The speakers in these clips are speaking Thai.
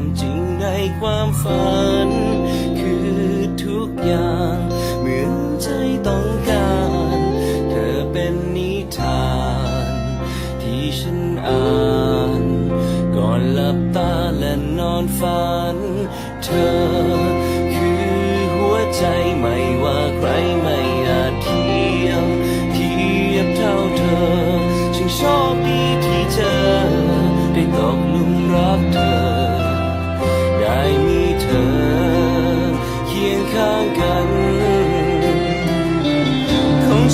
ความจริงในความฝัน คือทุกอย่าง เหมือนใจต้องการ เธอเป็นนิทาน ที่ฉันอ่าน ก่อนหลับตาและนอนฝัน เธอคือหัวใจไม่ว่าใครไม่อาจเทียมเทียบเท่าเธอ ฉันโชคดีที่เจอได้ตกลุมรักเธอ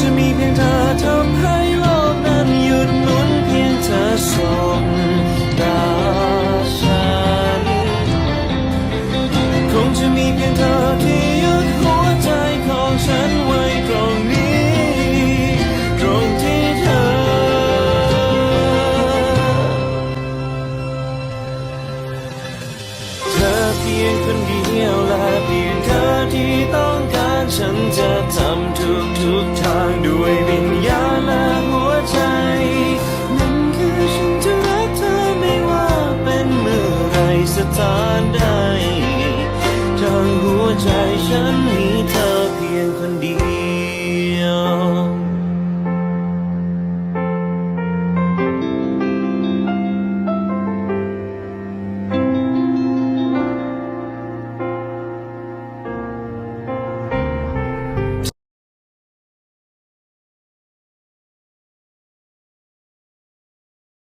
จะมีเพียงเธอทำให้โลกนั้นหยุดหมุนเพียงเธอสบตาฉันคงจะมีเพียงเธอที่ยึดหัวใจของฉันไว้ตรงนี้ตรงที่เธอเธอเพียงคนเดียว ทุกทางด้วยวิญญาณและหัวใจ นั่นคือฉันจะรักเธอไม่ว่าเป็นเมื่อไรสถานใดทางหัวใจฉันมีเธอเพียงคนเดียว